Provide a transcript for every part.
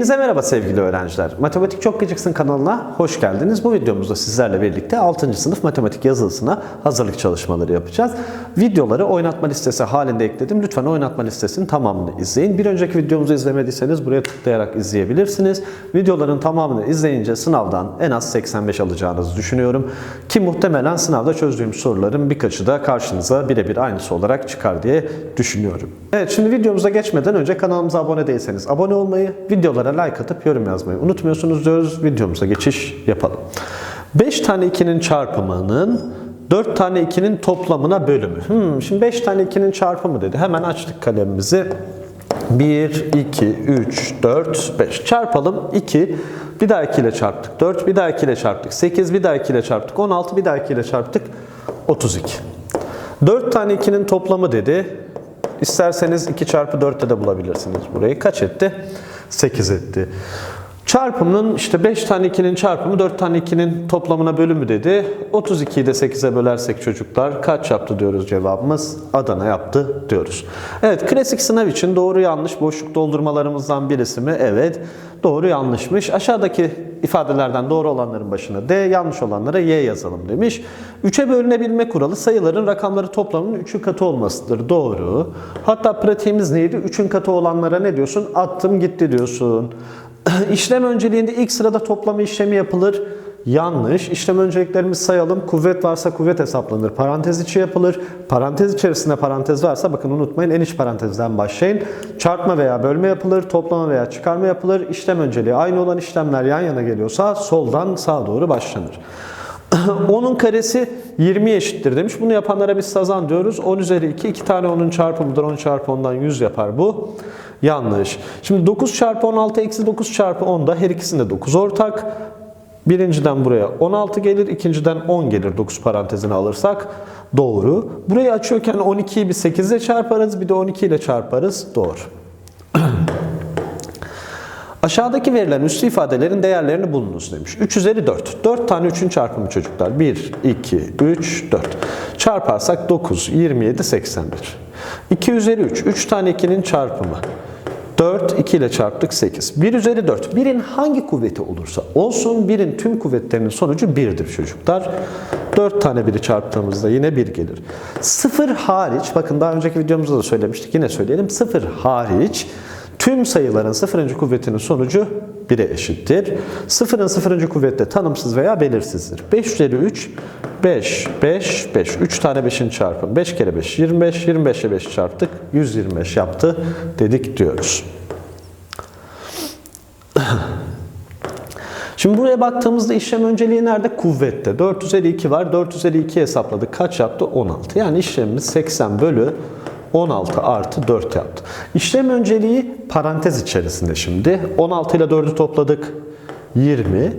Hepinize merhaba sevgili öğrenciler. Matematik Çok Gıcıksın kanalına hoş geldiniz. Bu videomuzda sizlerle birlikte 6. sınıf matematik yazılısına hazırlık çalışmaları yapacağız. Videoları oynatma listesi halinde ekledim. Lütfen oynatma listesinin tamamını izleyin. Bir önceki videomuzu izlemediyseniz buraya tıklayarak izleyebilirsiniz. Videoların tamamını izleyince sınavdan en az 85 alacağınızı düşünüyorum. Ki muhtemelen sınavda çözdüğüm soruların birkaçı da karşınıza birebir aynısı olarak çıkar diye düşünüyorum. Evet şimdi videomuza geçmeden önce kanalımıza abone değilseniz abone olmayı, videolara like atıp yorum yazmayı unutmuyorsunuz diyoruz. Videomuza geçiş yapalım. 5 tane 2'nin çarpımının 4 tane 2'nin toplamına bölümü. Hmm, şimdi 5 tane 2'nin çarpımı dedi. Hemen açtık kalemimizi. 1, 2, 3, 4, 5. Çarpalım 2. Bir daha 2 ile çarptık 4. Bir daha 2 ile çarptık 8. Bir daha 2 ile çarptık 16. Bir daha 2 ile çarptık 32. 4 tane 2'nin toplamı dedi. İsterseniz 2 çarpı 4'te de bulabilirsiniz burayı. Kaç etti? 8 etti. Çarpımının işte 5 tane 2'nin çarpımı 4 tane 2'nin toplamına bölümü dedi. 32'yi de 8'e bölersek çocuklar kaç yaptı diyoruz cevabımız? Adana yaptı diyoruz. Evet klasik sınav için doğru yanlış boşluk doldurmalarımızdan birisi mi? Evet doğru yanlışmış. Aşağıdaki ifadelerden doğru olanların başına D, yanlış olanlara Y yazalım demiş. 3'e bölünebilme kuralı sayıların rakamları toplamının 3'ün katı olmasıdır. Doğru. Hatta pratiğimiz neydi? 3'ün katı olanlara ne diyorsun? Attım gitti diyorsun. İşlem önceliğinde ilk sırada toplama işlemi yapılır. Yanlış. İşlem önceliklerimizi sayalım. Kuvvet varsa kuvvet hesaplanır. Parantez içi yapılır. Parantez içerisinde parantez varsa bakın unutmayın en iç parantezden başlayın. Çarpma veya bölme yapılır. Toplama veya çıkarma yapılır. İşlem önceliği aynı olan işlemler yan yana geliyorsa soldan sağa doğru başlanır. 10'un karesi 20 eşittir demiş. Bunu yapanlara biz sazan diyoruz. 10 üzeri 2, 2 tane 10'un çarpımıdır. 10 çarpı 10'dan 100 yapar bu. Yanlış. Şimdi 9 çarpı 16 eksi 9 çarpı 10 da her ikisinde 9 ortak. Birinciden buraya 16 gelir, ikinciden 10 gelir 9 parantezini alırsak. Doğru. Burayı açıyorken 12'yi bir 8 ile çarparız, bir de 12 ile çarparız. Doğru. Aşağıdaki verilen üslü ifadelerin değerlerini bulunuz demiş. 3 üzeri 4. 4 tane 3'ün çarpımı çocuklar. 1, 2, 3, 4. Çarparsak 9, 27, 81. 2 üzeri 3. 3 tane 2'nin çarpımı. 4, 2 ile çarptık 8. 1 üzeri 4. 1'in hangi kuvveti olursa olsun 1'in tüm kuvvetlerinin sonucu 1'dir çocuklar. 4 tane 1'i çarptığımızda yine 1 gelir. 0 hariç, bakın daha önceki videomuzda da söylemiştik yine söyleyelim. 0 hariç Tüm sayıların sıfırıncı kuvvetinin sonucu 1'e eşittir. Sıfırın sıfırıncı kuvvette tanımsız veya belirsizdir. 5 üzeri 3, 5, 5, 5. 3 tane 5'in çarpımı. 5 kere 5, 25. 25 ile 5 çarptık. 125 yaptı dedik diyoruz. Şimdi buraya baktığımızda işlem önceliği nerede? Kuvvette. 4 üzeri 2 var. 4 üzeri 2 hesapladık. Kaç yaptı? 16. Yani işlemimiz 80 bölü 16 artı 4 yaptı. İşlem önceliği parantez içerisinde şimdi. 16 ile 4'ü topladık. 20.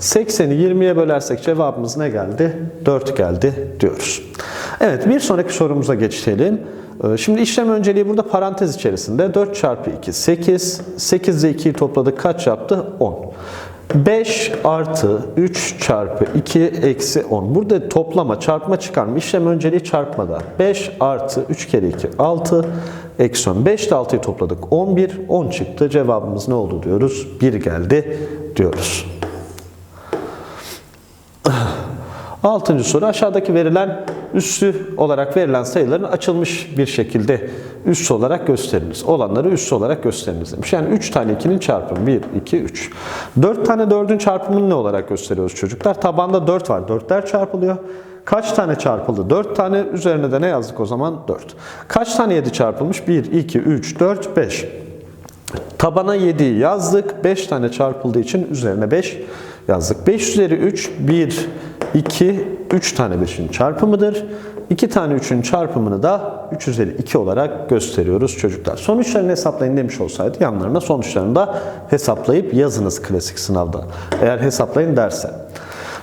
80'i 20'ye bölersek cevabımız ne geldi? 4 geldi diyoruz. Evet bir sonraki sorumuza geçelim. Ee, Şimdi işlem önceliği burada parantez içerisinde. 4 çarpı 2 8. 8 ile 2'yi topladık. Kaç yaptı? 10. 5 artı 3 çarpı 2 eksi 10. Burada toplama, çarpma, çıkarma. işlem önceliği çarpmada. 5 artı 3 kere 2 6 eksi 10. 5 ile 6'yı topladık. 11. 10 çıktı. Cevabımız ne oldu diyoruz? 1 geldi diyoruz. Altıncı soru aşağıdaki verilen üssü olarak verilen sayıların açılmış bir şekilde üssü olarak gösteriniz. Olanları üssü olarak gösteriniz demiş. Yani 3 tane 2'nin çarpımı 1, 2, 3. 4 tane 4'ün çarpımını ne olarak gösteriyoruz çocuklar? Tabanda 4 var. 4'ler çarpılıyor. Kaç tane çarpıldı? 4 tane üzerine de ne yazdık o zaman? 4. Kaç tane 7 çarpılmış? 1, 2, 3, 4, 5. Tabana 7'yi yazdık. 5 tane çarpıldığı için üzerine 5 yazdık. 5 üzeri 3, 1, 2, 3 tane 5'in çarpımıdır. 2 tane 3'ün çarpımını da 3 üzeri 2 olarak gösteriyoruz çocuklar. Sonuçlarını hesaplayın demiş olsaydı yanlarına sonuçlarını da hesaplayıp yazınız klasik sınavda. Eğer hesaplayın derse.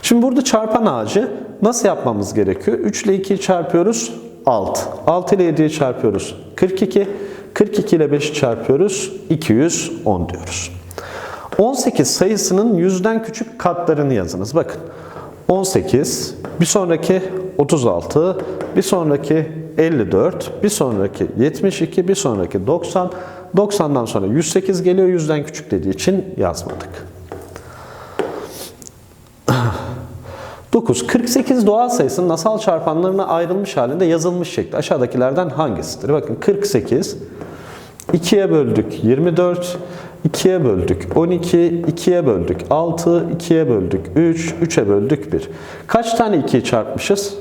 Şimdi burada çarpan ağacı nasıl yapmamız gerekiyor? 3 ile 2'yi çarpıyoruz 6. 6 ile 7'yi çarpıyoruz 42. 42 ile 5'i çarpıyoruz 210 diyoruz. 18 sayısının yüzden küçük katlarını yazınız. Bakın 18, bir sonraki 36, bir sonraki 54, bir sonraki 72, bir sonraki 90, 90'dan sonra 108 geliyor. 100'den küçük dediği için yazmadık. 9. 48 doğal sayısının asal çarpanlarına ayrılmış halinde yazılmış şekli aşağıdakilerden hangisidir? Bakın 48 2'ye böldük 24, 2'ye böldük 12, 2'ye böldük 6, 2'ye böldük 3, 3'e böldük 1. Kaç tane 2'yi çarpmışız?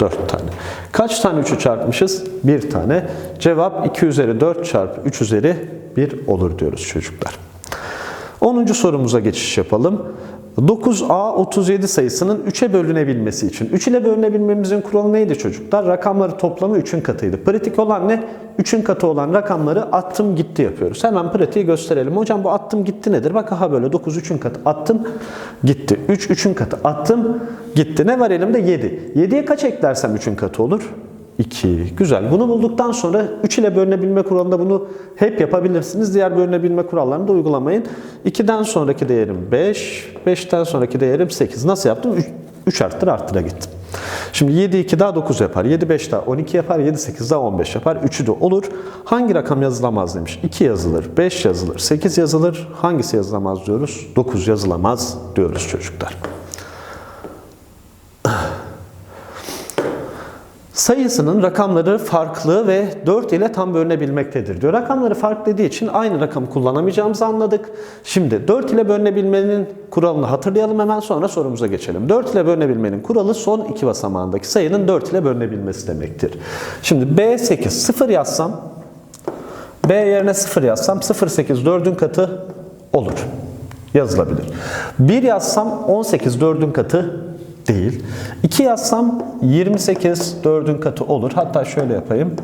4 tane. Kaç tane 3'ü çarpmışız? 1 tane. Cevap 2 üzeri 4 çarpı 3 üzeri 1 olur diyoruz çocuklar. 10. sorumuza geçiş yapalım. 9A 37 sayısının 3'e bölünebilmesi için. 3 ile bölünebilmemizin kuralı neydi çocuklar? Rakamları toplamı 3'ün katıydı. Pratik olan ne? 3'ün katı olan rakamları attım gitti yapıyoruz. Hemen pratiği gösterelim. Hocam bu attım gitti nedir? Bak aha böyle 9 3'ün katı attım gitti. 3 3'ün katı attım gitti. Ne var elimde? 7. 7'ye kaç eklersem 3'ün katı olur? 2. Güzel. Bunu bulduktan sonra 3 ile bölünebilme kuralında bunu hep yapabilirsiniz. Diğer bölünebilme kurallarını da uygulamayın. 2'den sonraki değerim 5, 5'ten sonraki değerim 8. Nasıl yaptım? 3, 3 arttır arttıra gittim. Şimdi 7 2 daha 9 yapar. 7 5 daha 12 yapar. 7 8 daha 15 yapar. 3'ü de olur. Hangi rakam yazılamaz demiş. 2 yazılır, 5 yazılır, 8 yazılır. Hangisi yazılamaz diyoruz? 9 yazılamaz diyoruz çocuklar. Sayısının rakamları farklı ve 4 ile tam bölünebilmektedir diyor. Rakamları farklı dediği için aynı rakamı kullanamayacağımızı anladık. Şimdi 4 ile bölünebilmenin kuralını hatırlayalım hemen sonra sorumuza geçelim. 4 ile bölünebilmenin kuralı son iki basamağındaki sayının 4 ile bölünebilmesi demektir. Şimdi B8 0 yazsam B yerine 0 yazsam 0 8 4'ün katı olur. Yazılabilir. 1 yazsam 18 4'ün katı değil. 2 yazsam 28 4'ün katı olur. Hatta şöyle yapayım.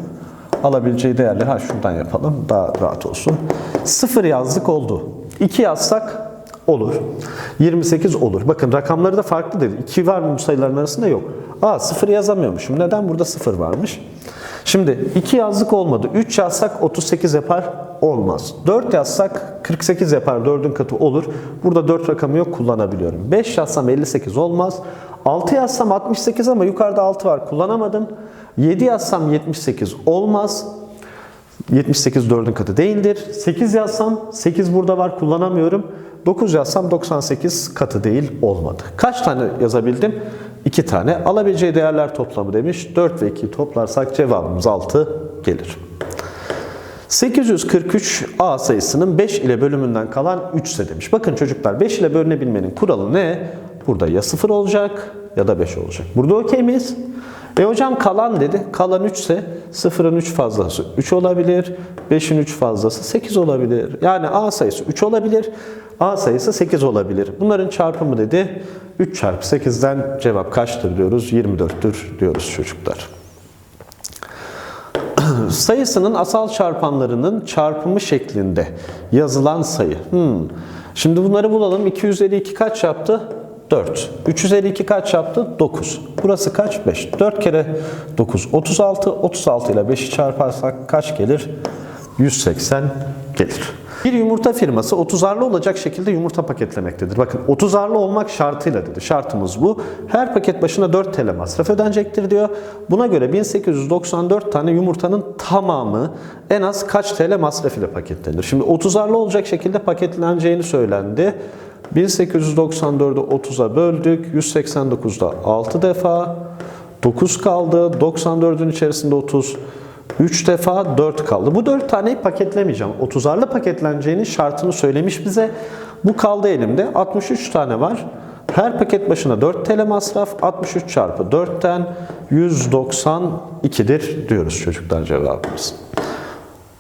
Alabileceği değerleri ha şuradan yapalım. Daha rahat olsun. 0 yazdık oldu. 2 yazsak olur. 28 olur. Bakın rakamları da farklı değil. 2 var mı bu sayıların arasında? Yok. Aa 0 yazamıyormuşum. Neden? Burada 0 varmış. Şimdi 2 yazdık olmadı. 3 yazsak 38 yapar. Olmaz. 4 yazsak 48 yapar. 4'ün katı olur. Burada 4 rakamı yok kullanabiliyorum. 5 yazsam 58 olmaz. 6 yazsam 68 ama yukarıda 6 var kullanamadım. 7 yazsam 78 olmaz. 78 4'ün katı değildir. 8 yazsam 8 burada var kullanamıyorum. 9 yazsam 98 katı değil olmadı. Kaç tane yazabildim? 2 tane. Alabileceği değerler toplamı demiş. 4 ve 2'yi toplarsak cevabımız 6 gelir. 843 A sayısının 5 ile bölümünden kalan 3 ise demiş. Bakın çocuklar 5 ile bölünebilmenin kuralı ne? Burada ya 0 olacak ya da 5 olacak. Burada okey miyiz? E hocam kalan dedi. Kalan 3 ise 0'ın 3 fazlası 3 olabilir. 5'in 3 fazlası 8 olabilir. Yani A sayısı 3 olabilir. A sayısı 8 olabilir. Bunların çarpımı dedi. 3 çarpı 8'den cevap kaçtır diyoruz? 24'tür diyoruz çocuklar. Sayısının asal çarpanlarının çarpımı şeklinde yazılan sayı. Hmm. Şimdi bunları bulalım. 2 üzeri 2 kaç yaptı? 4. 3 üzeri 2 kaç yaptı? 9. Burası kaç? 5. 4 kere 9. 36. 36 ile 5'i çarparsak kaç gelir? 180 gelir. Bir yumurta firması 30'arlı olacak şekilde yumurta paketlemektedir. Bakın 30'arlı olmak şartıyla dedi. Şartımız bu. Her paket başına 4 TL masraf ödenecektir diyor. Buna göre 1894 tane yumurtanın tamamı en az kaç TL masraf ile paketlenir? Şimdi 30'arlı olacak şekilde paketleneceğini söylendi. 1894'ü 30'a böldük. 189'da 6 defa. 9 kaldı. 94'ün içerisinde 30. 3 defa 4 kaldı. Bu 4 taneyi paketlemeyeceğim. 30'arlı paketleneceğinin şartını söylemiş bize. Bu kaldı elimde. 63 tane var. Her paket başına 4 TL masraf. 63 çarpı 4'ten 192'dir diyoruz çocuklar cevabımız.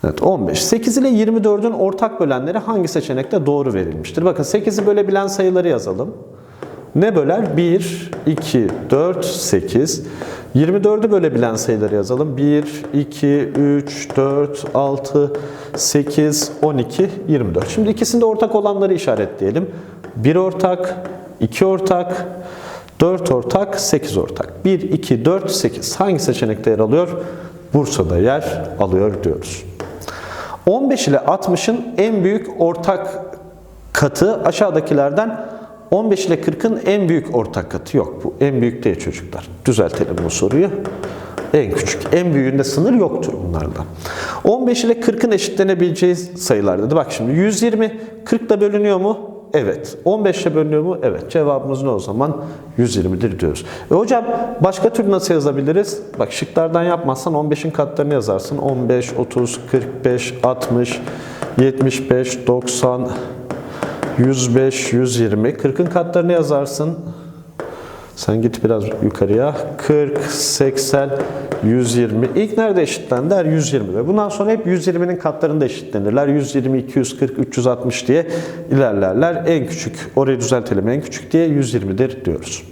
Evet 15. 8 ile 24'ün ortak bölenleri hangi seçenekte doğru verilmiştir? Bakın 8'i bölebilen sayıları yazalım. Ne böler? 1, 2, 4, 8. 24'ü bölebilen sayıları yazalım. 1, 2, 3, 4, 6, 8, 12, 24. Şimdi ikisinde ortak olanları işaretleyelim. 1 ortak, 2 ortak, 4 ortak, 8 ortak. 1, 2, 4, 8. Hangi seçenekte yer alıyor? Bursa'da yer alıyor diyoruz. 15 ile 60'ın en büyük ortak katı aşağıdakilerden 15 ile 40'ın en büyük ortak katı yok. Bu en büyük değil çocuklar. Düzeltelim bu soruyu. En küçük. En büyüğünde sınır yoktur bunlardan. 15 ile 40'ın eşitlenebileceği sayılar dedi. Bak şimdi 120 40 ile bölünüyor mu? Evet. 15 ile bölünüyor mu? Evet. Cevabımız ne o zaman? 120'dir diyoruz. E hocam başka türlü nasıl yazabiliriz? Bak şıklardan yapmazsan 15'in katlarını yazarsın. 15, 30, 45, 60, 75, 90, 105, 120. 40'ın katlarını yazarsın. Sen git biraz yukarıya. 40, 80, 120. İlk nerede eşitlendiler? 120. Ve bundan sonra hep 120'nin katlarında eşitlenirler. 120, 240, 360 diye ilerlerler. En küçük, orayı düzeltelim en küçük diye 120'dir diyoruz.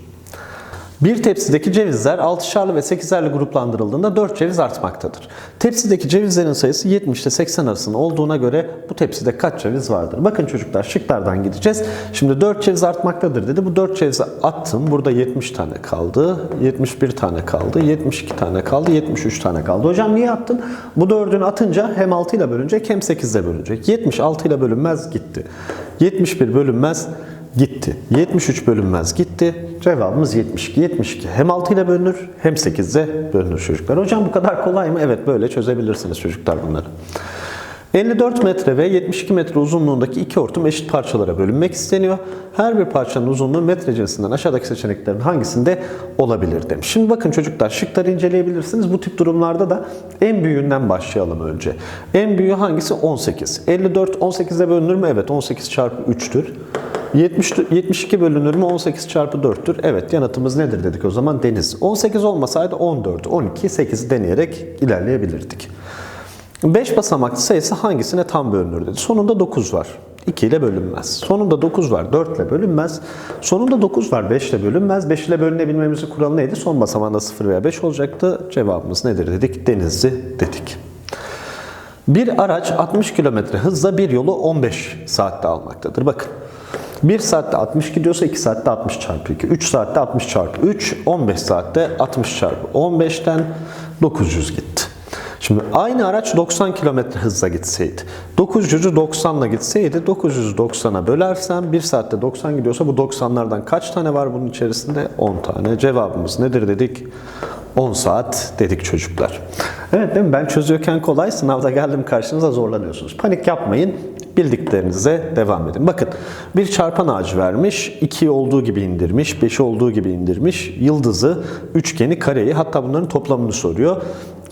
Bir tepsideki cevizler 6'şarlı ve 8'erli gruplandırıldığında 4 ceviz artmaktadır. Tepsideki cevizlerin sayısı 70 ile 80 arasında olduğuna göre bu tepside kaç ceviz vardır? Bakın çocuklar şıklardan gideceğiz. Şimdi 4 ceviz artmaktadır dedi. Bu 4 cevizi attım. Burada 70 tane kaldı. 71 tane kaldı. 72 tane kaldı. 73 tane kaldı. Hocam niye attın? Bu 4'ünü atınca hem 6 ile bölünecek hem 8 ile bölünecek. 76 ile bölünmez gitti. 71 bölünmez gitti. 73 bölünmez gitti. Cevabımız 72. 72 hem 6 ile bölünür hem 8 ile bölünür çocuklar. Hocam bu kadar kolay mı? Evet böyle çözebilirsiniz çocuklar bunları. 54 metre ve 72 metre uzunluğundaki iki hortum eşit parçalara bölünmek isteniyor. Her bir parçanın uzunluğu metre cinsinden aşağıdaki seçeneklerin hangisinde olabilir demiş. Şimdi bakın çocuklar şıkları inceleyebilirsiniz. Bu tip durumlarda da en büyüğünden başlayalım önce. En büyüğü hangisi? 18. 54 18'e bölünür mü? Evet 18 çarpı 3'tür. 70, 72 bölünür mü? 18 çarpı 4'tür. Evet yanıtımız nedir dedik o zaman? Deniz. 18 olmasaydı 14, 12, 8 deneyerek ilerleyebilirdik. 5 basamaklı sayısı hangisine tam bölünür dedi. Sonunda 9 var. 2 ile bölünmez. Sonunda 9 var. 4 ile bölünmez. Sonunda 9 var. 5 ile bölünmez. 5 ile bölünebilmemizin kuralı neydi? Son basamağında 0 veya 5 olacaktı. Cevabımız nedir dedik? Denizli dedik. Bir araç 60 km hızla bir yolu 15 saatte almaktadır. Bakın. 1 saatte 60 gidiyorsa 2 saatte 60 çarpı 2. 3 saatte 60 çarpı 3. 15 saatte 60 çarpı 15'ten 900 gitti. Şimdi aynı araç 90 km hızla gitseydi, 900'ü 90 ile gitseydi, 900'ü 90'a bölersem 1 saatte 90 gidiyorsa bu 90'lardan kaç tane var bunun içerisinde? 10 tane. Cevabımız nedir dedik? 10 saat dedik çocuklar. Evet değil mi? Ben çözüyorken kolay, sınavda geldim karşınıza zorlanıyorsunuz. Panik yapmayın. Bildiklerinize devam edin. Bakın bir çarpan ağacı vermiş, 2'yi olduğu gibi indirmiş, 5'i olduğu gibi indirmiş, yıldızı, üçgeni, kareyi hatta bunların toplamını soruyor.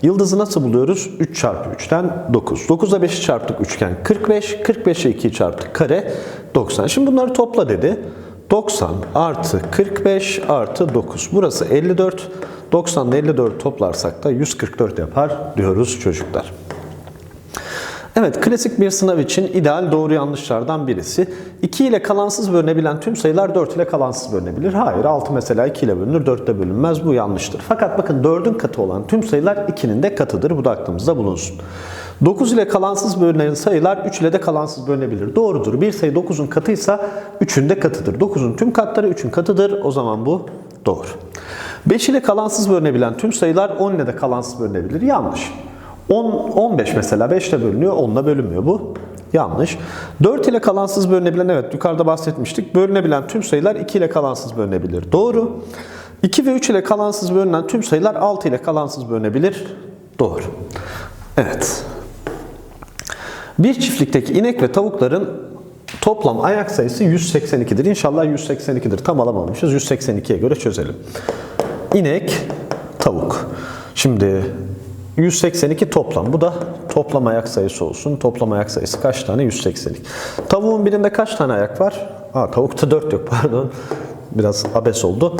Yıldızı nasıl buluyoruz? 3 çarpı 3'ten 9. 9'a 5'i çarptık üçgen 45. 45'e 2'yi çarptık kare 90. Şimdi bunları topla dedi. 90 artı 45 artı 9. Burası 54. 90 ile 54 toplarsak da 144 yapar diyoruz çocuklar. Evet, klasik bir sınav için ideal doğru yanlışlardan birisi. 2 ile kalansız bölünebilen tüm sayılar 4 ile kalansız bölünebilir. Hayır, 6 mesela 2 ile bölünür, 4 ile bölünmez. Bu yanlıştır. Fakat bakın 4'ün katı olan tüm sayılar 2'nin de katıdır. Bu da aklımızda bulunsun. 9 ile kalansız bölünen sayılar 3 ile de kalansız bölünebilir. Doğrudur. Bir sayı 9'un katıysa 3'ün de katıdır. 9'un tüm katları 3'ün katıdır. O zaman bu doğru. 5 ile kalansız bölünebilen tüm sayılar 10 ile de kalansız bölünebilir. Yanlış. 10, 15 mesela 5 ile bölünüyor, 10 ile bölünmüyor. Bu yanlış. 4 ile kalansız bölünebilen, evet yukarıda bahsetmiştik. Bölünebilen tüm sayılar 2 ile kalansız bölünebilir. Doğru. 2 ve 3 ile kalansız bölünen tüm sayılar 6 ile kalansız bölünebilir. Doğru. Evet. Bir çiftlikteki inek ve tavukların toplam ayak sayısı 182'dir. İnşallah 182'dir. Tam alamamışız. 182'ye göre çözelim. İnek, tavuk. Şimdi 182 toplam. Bu da toplam ayak sayısı olsun. Toplam ayak sayısı kaç tane? 182. Tavuğun birinde kaç tane ayak var? Aa, tavukta 4 yok pardon. Biraz abes oldu.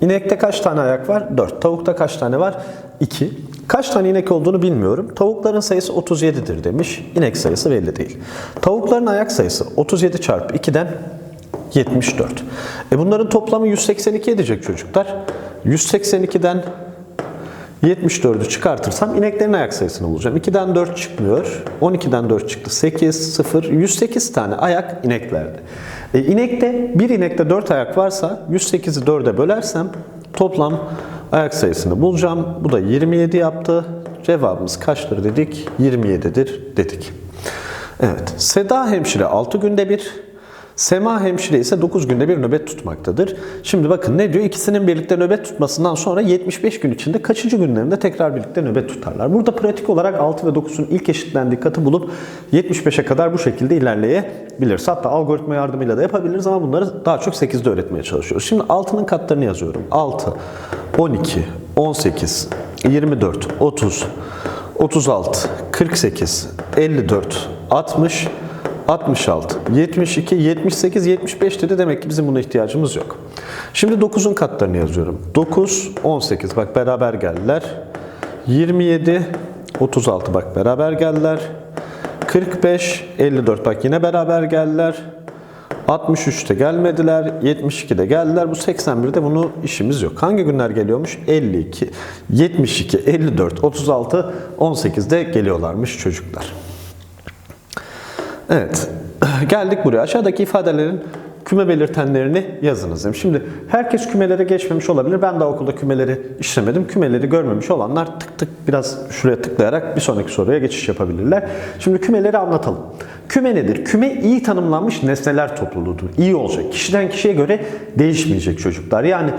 İnekte kaç tane ayak var? 4. Tavukta kaç tane var? 2. Kaç tane inek olduğunu bilmiyorum. Tavukların sayısı 37'dir demiş. İnek sayısı belli değil. Tavukların ayak sayısı 37 çarpı 2'den 74. E bunların toplamı 182 edecek çocuklar. 182'den 74'ü çıkartırsam ineklerin ayak sayısını bulacağım. 2'den 4 çıkmıyor. 12'den 4 çıktı. 8, 0, 108 tane ayak ineklerde. E, inekte bir inekte 4 ayak varsa 108'i 4'e bölersem toplam ayak sayısını bulacağım. Bu da 27 yaptı. Cevabımız kaçtır dedik? 27'dir dedik. Evet. Seda hemşire 6 günde bir, Sema hemşire ise 9 günde bir nöbet tutmaktadır. Şimdi bakın ne diyor? İkisinin birlikte nöbet tutmasından sonra 75 gün içinde kaçıncı günlerinde tekrar birlikte nöbet tutarlar. Burada pratik olarak 6 ve 9'un ilk eşitlendiği katı bulup 75'e kadar bu şekilde ilerleyebiliriz. Hatta algoritma yardımıyla da yapabiliriz ama bunları daha çok 8'de öğretmeye çalışıyoruz. Şimdi 6'nın katlarını yazıyorum. 6, 12, 18, 24, 30, 36, 48, 54, 60, 66, 72, 78, 75 dedi. Demek ki bizim buna ihtiyacımız yok. Şimdi 9'un katlarını yazıyorum. 9, 18 bak beraber geldiler. 27, 36 bak beraber geldiler. 45, 54 bak yine beraber geldiler. 63'te gelmediler, 72'de geldiler. Bu 81'de bunu işimiz yok. Hangi günler geliyormuş? 52, 72, 54, 36, 18'de geliyorlarmış çocuklar. Evet. Geldik buraya. Aşağıdaki ifadelerin küme belirtenlerini yazınız. dedim. Şimdi herkes kümelere geçmemiş olabilir. Ben daha okulda kümeleri işlemedim. Kümeleri görmemiş olanlar tık tık biraz şuraya tıklayarak bir sonraki soruya geçiş yapabilirler. Şimdi kümeleri anlatalım. Küme nedir? Küme iyi tanımlanmış nesneler topluluğudur. İyi olacak. Kişiden kişiye göre değişmeyecek çocuklar. Yani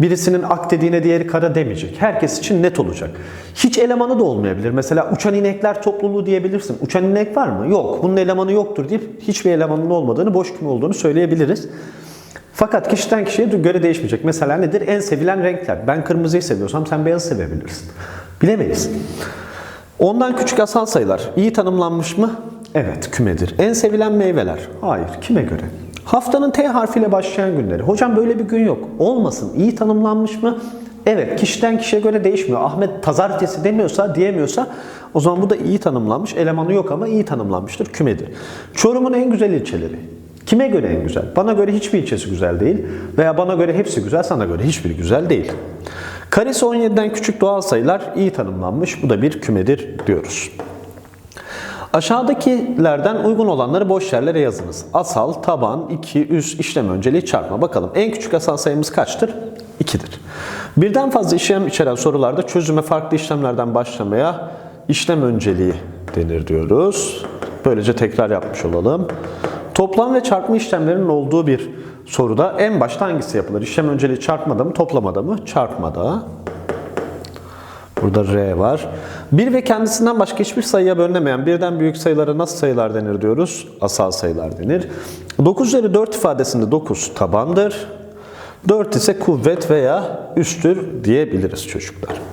birisinin ak dediğine diğeri kara demeyecek. Herkes için net olacak. Hiç elemanı da olmayabilir. Mesela uçan inekler topluluğu diyebilirsin. Uçan inek var mı? Yok. Bunun elemanı yoktur deyip hiçbir elemanın olmadığını, boş küme olduğunu söyleyebiliriz. Fakat kişiden kişiye göre değişmeyecek. Mesela nedir? En sevilen renkler. Ben kırmızıyı seviyorsam sen beyazı sevebilirsin. Bilemeyiz. Ondan küçük asal sayılar. İyi tanımlanmış mı? Evet, kümedir. En sevilen meyveler? Hayır, kime göre? Haftanın T harfiyle başlayan günleri. Hocam böyle bir gün yok. Olmasın. İyi tanımlanmış mı? Evet, kişiden kişiye göre değişmiyor. Ahmet pazartesi demiyorsa, diyemiyorsa o zaman bu da iyi tanımlanmış. Elemanı yok ama iyi tanımlanmıştır. Kümedir. Çorum'un en güzel ilçeleri. Kime göre en güzel? Bana göre hiçbir ilçesi güzel değil. Veya bana göre hepsi güzel, sana göre hiçbiri güzel değil. Karesi 17'den küçük doğal sayılar iyi tanımlanmış. Bu da bir kümedir diyoruz. Aşağıdakilerden uygun olanları boş yerlere yazınız. Asal, taban, 2, üst, işlem önceliği, çarpma. Bakalım en küçük asal sayımız kaçtır? 2'dir. Birden fazla işlem içeren sorularda çözüme farklı işlemlerden başlamaya işlem önceliği denir diyoruz. Böylece tekrar yapmış olalım. Toplam ve çarpma işlemlerinin olduğu bir soruda en başta hangisi yapılır? İşlem önceliği çarpmada mı, toplamada mı? Çarpmada. Burada R var. Bir ve kendisinden başka hiçbir sayıya bölünemeyen birden büyük sayılara nasıl sayılar denir diyoruz? Asal sayılar denir. 9 üzeri 4 ifadesinde 9 tabandır. 4 ise kuvvet veya üstür diyebiliriz çocuklar.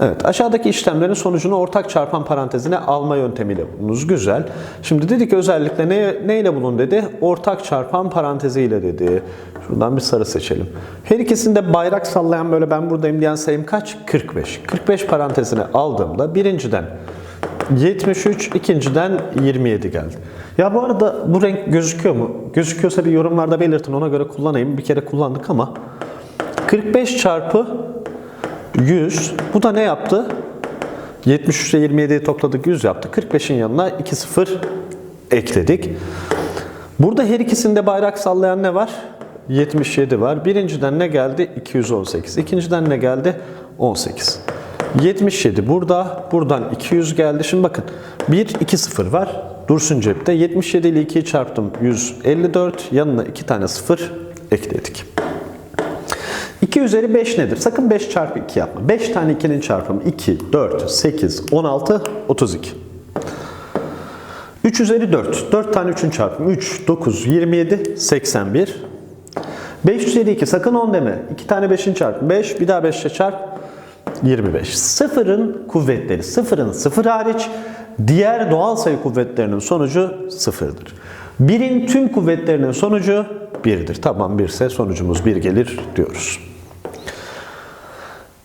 Evet, aşağıdaki işlemlerin sonucunu ortak çarpan parantezine alma yöntemiyle bulunuz. Güzel. Şimdi dedik özellikle ne, neyle bulun dedi? Ortak çarpan paranteziyle dedi. Şuradan bir sarı seçelim. Her ikisinde bayrak sallayan böyle ben buradayım diyen sayım kaç? 45. 45 parantezine aldığımda birinciden 73, ikinciden 27 geldi. Ya bu arada bu renk gözüküyor mu? Gözüküyorsa bir yorumlarda belirtin ona göre kullanayım. Bir kere kullandık ama 45 çarpı 100. Bu da ne yaptı? 73 ile 27'yi topladık 100 yaptı. 45'in yanına 2 sıfır ekledik. Burada her ikisinde bayrak sallayan ne var? 77 var. Birinciden ne geldi? 218. İkinciden ne geldi? 18. 77 burada. Buradan 200 geldi. Şimdi bakın 1, 2 sıfır var. Dursun cepte. 77 ile 2'yi çarptım. 154. Yanına 2 tane sıfır ekledik. 2 üzeri 5 nedir? Sakın 5 çarpı 2 yapma. 5 tane 2'nin çarpımı 2, 4, 8, 16, 32. 3 üzeri 4. 4 tane 3'ün çarpımı 3, 9, 27, 81. 5 üzeri 2. Sakın 10 deme. 2 tane 5'in çarpımı 5. Bir daha 5 ile çarp. 25. Sıfırın kuvvetleri. Sıfırın sıfır hariç diğer doğal sayı kuvvetlerinin sonucu sıfırdır. Birin tüm kuvvetlerinin sonucu 1'dir. Tamam 1 ise sonucumuz 1 gelir diyoruz.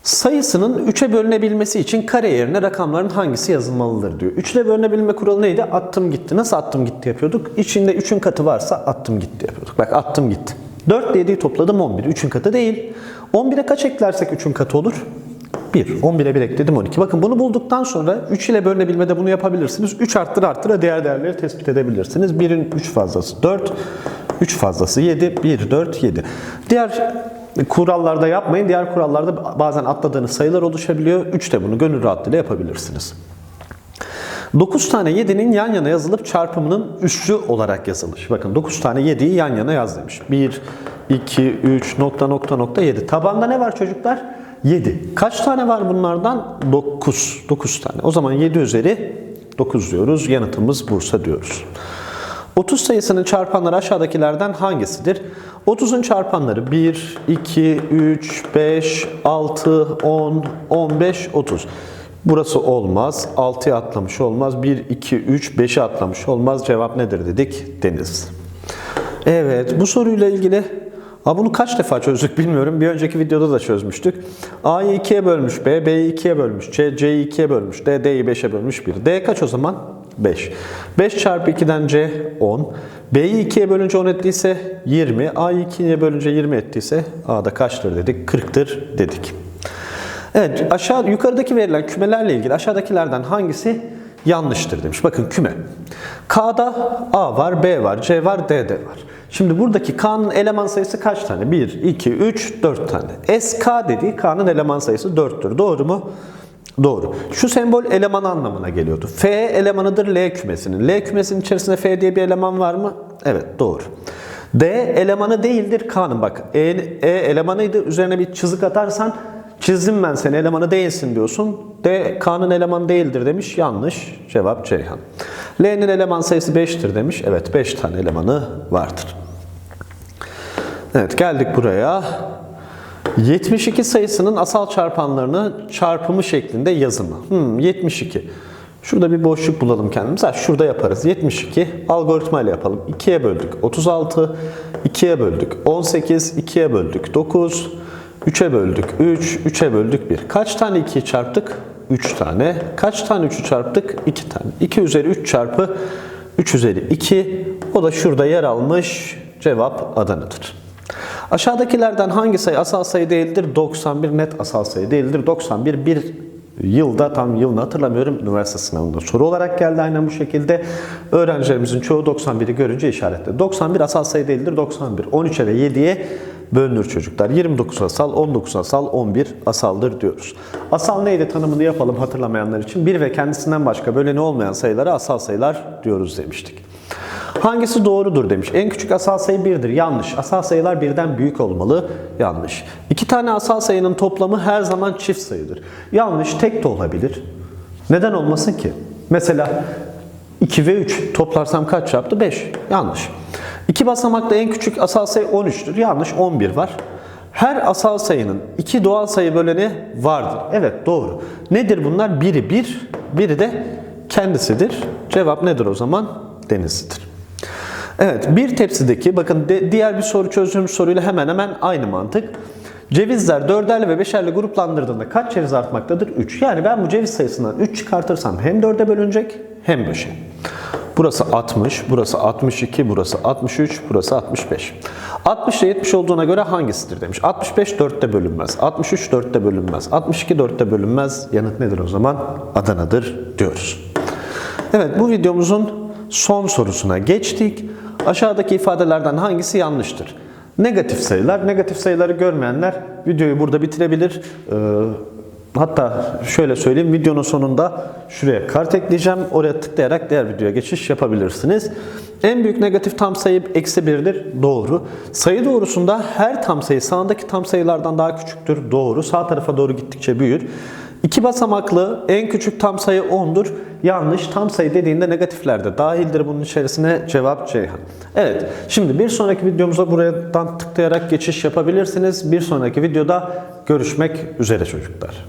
Sayısının 3'e bölünebilmesi için kare yerine rakamların hangisi yazılmalıdır diyor. 3 ile bölünebilme kuralı neydi? Attım gitti. Nasıl attım gitti yapıyorduk? İçinde 3'ün katı varsa attım gitti yapıyorduk. Bak attım gitti. 4 ile 7'yi topladım 11. 3'ün katı değil. 11'e kaç eklersek 3'ün katı olur? 1. 11'e 1 ekledim 12. Bakın bunu bulduktan sonra 3 ile bölünebilmede bunu yapabilirsiniz. 3 arttır arttıra diğer değerleri tespit edebilirsiniz. 1'in 3 fazlası 4, 3 fazlası 7, 1, 4, 7. Diğer kurallarda yapmayın. Diğer kurallarda bazen atladığınız sayılar oluşabiliyor. 3 de bunu gönül rahatlığıyla yapabilirsiniz. 9 tane 7'nin yan yana yazılıp çarpımının üssü olarak yazılış. Bakın 9 tane 7'yi yan yana yaz demiş. 1, 2, 3, nokta nokta nokta 7. Tabanda ne var çocuklar? 7. Kaç tane var bunlardan? 9. 9 tane. O zaman 7 üzeri 9 diyoruz. Yanıtımız Bursa diyoruz. 30 sayısının çarpanları aşağıdakilerden hangisidir? 30'un çarpanları 1, 2, 3, 5, 6, 10, 15, 30. Burası olmaz. 6'ya atlamış olmaz. 1, 2, 3, 5'e atlamış olmaz. Cevap nedir dedik? Deniz. Evet bu soruyla ilgili Aa, bunu kaç defa çözdük bilmiyorum. Bir önceki videoda da çözmüştük. A'yı 2'ye bölmüş B, B'yi 2'ye bölmüş C, C'yi 2'ye bölmüş D, D'yi 5'e bölmüş 1. D kaç o zaman? 5. 5 çarpı 2'den C 10. B'yi 2'ye bölünce 10 ettiyse 20. A'yı 2'ye bölünce 20 ettiyse A'da kaçtır dedik? 40'tır dedik. Evet aşağı yukarıdaki verilen kümelerle ilgili aşağıdakilerden hangisi yanlıştır demiş. Bakın küme. K'da A var, B var, C var, D de var. Şimdi buradaki K'nın eleman sayısı kaç tane? 1, 2, 3, 4 tane. SK dediği K'nın eleman sayısı 4'tür. Doğru mu? Doğru. Şu sembol eleman anlamına geliyordu. F elemanıdır L kümesinin. L kümesinin içerisinde F diye bir eleman var mı? Evet doğru. D elemanı değildir K'nın. Bak E, e elemanıydı. Üzerine bir çizik atarsan çizdim ben seni elemanı değilsin diyorsun. D K'nın elemanı değildir demiş. Yanlış. Cevap Ceyhan. L'nin eleman sayısı 5'tir demiş. Evet 5 tane elemanı vardır. Evet geldik buraya. 72 sayısının asal çarpanlarını çarpımı şeklinde yazımı. Hmm, 72. Şurada bir boşluk bulalım kendimize. Şurada yaparız. 72 algoritma ile yapalım. 2'ye böldük 36, 2'ye böldük 18, 2'ye böldük 9, 3'e böldük 3, 3'e böldük 1. Kaç tane 2'yi çarptık? 3 tane. Kaç tane 3'ü çarptık? 2 tane. 2 üzeri 3 çarpı 3 üzeri 2. O da şurada yer almış. Cevap Adana'dır. Aşağıdakilerden hangi sayı asal sayı değildir? 91 net asal sayı değildir. 91 bir yılda tam yılını hatırlamıyorum. Üniversite sınavında soru olarak geldi aynen bu şekilde. Öğrencilerimizin çoğu 91'i görünce işaretledi. 91 asal sayı değildir. 91 13'e ve 7'ye bölünür çocuklar. 29 asal, 19 asal, 11 asaldır diyoruz. Asal neydi tanımını yapalım hatırlamayanlar için. Bir ve kendisinden başka böleni olmayan sayılara asal sayılar diyoruz demiştik. Hangisi doğrudur demiş. En küçük asal sayı 1'dir. Yanlış. Asal sayılar birden büyük olmalı. Yanlış. İki tane asal sayının toplamı her zaman çift sayıdır. Yanlış. Tek de olabilir. Neden olmasın ki? Mesela 2 ve 3 toplarsam kaç yaptı? 5. Yanlış. İki basamaklı en küçük asal sayı 13'tür. Yanlış. 11 var. Her asal sayının iki doğal sayı böleni vardır. Evet doğru. Nedir bunlar? Biri 1, biri de kendisidir. Cevap nedir o zaman? Denizlidir. Evet bir tepsideki bakın de- diğer bir soru çözdüğümüz soruyla hemen hemen aynı mantık. Cevizler dörderli ve beşerli gruplandırdığında kaç ceviz artmaktadır? 3. Yani ben bu ceviz sayısından 3 çıkartırsam hem 4'e bölünecek hem 5'e. Burası 60, burası 62, burası 63, burası 65. 60 ile 70 olduğuna göre hangisidir demiş. 65 4'te bölünmez, 63 4'te bölünmez, 62 4'te bölünmez. Yanıt nedir o zaman? Adana'dır diyoruz. Evet bu videomuzun son sorusuna geçtik. Aşağıdaki ifadelerden hangisi yanlıştır? Negatif sayılar. Negatif sayıları görmeyenler videoyu burada bitirebilir. Ee, hatta şöyle söyleyeyim videonun sonunda şuraya kart ekleyeceğim. Oraya tıklayarak diğer videoya geçiş yapabilirsiniz. En büyük negatif tam sayı eksi 1'dir. Doğru. Sayı doğrusunda her tam sayı sağındaki tam sayılardan daha küçüktür. Doğru. Sağ tarafa doğru gittikçe büyür. İki basamaklı en küçük tam sayı 10'dur. Yanlış. Tam sayı dediğinde negatiflerde dahildir bunun içerisine. Cevap Ceyhan. Evet. Şimdi bir sonraki videomuza buradan tıklayarak geçiş yapabilirsiniz. Bir sonraki videoda görüşmek üzere çocuklar.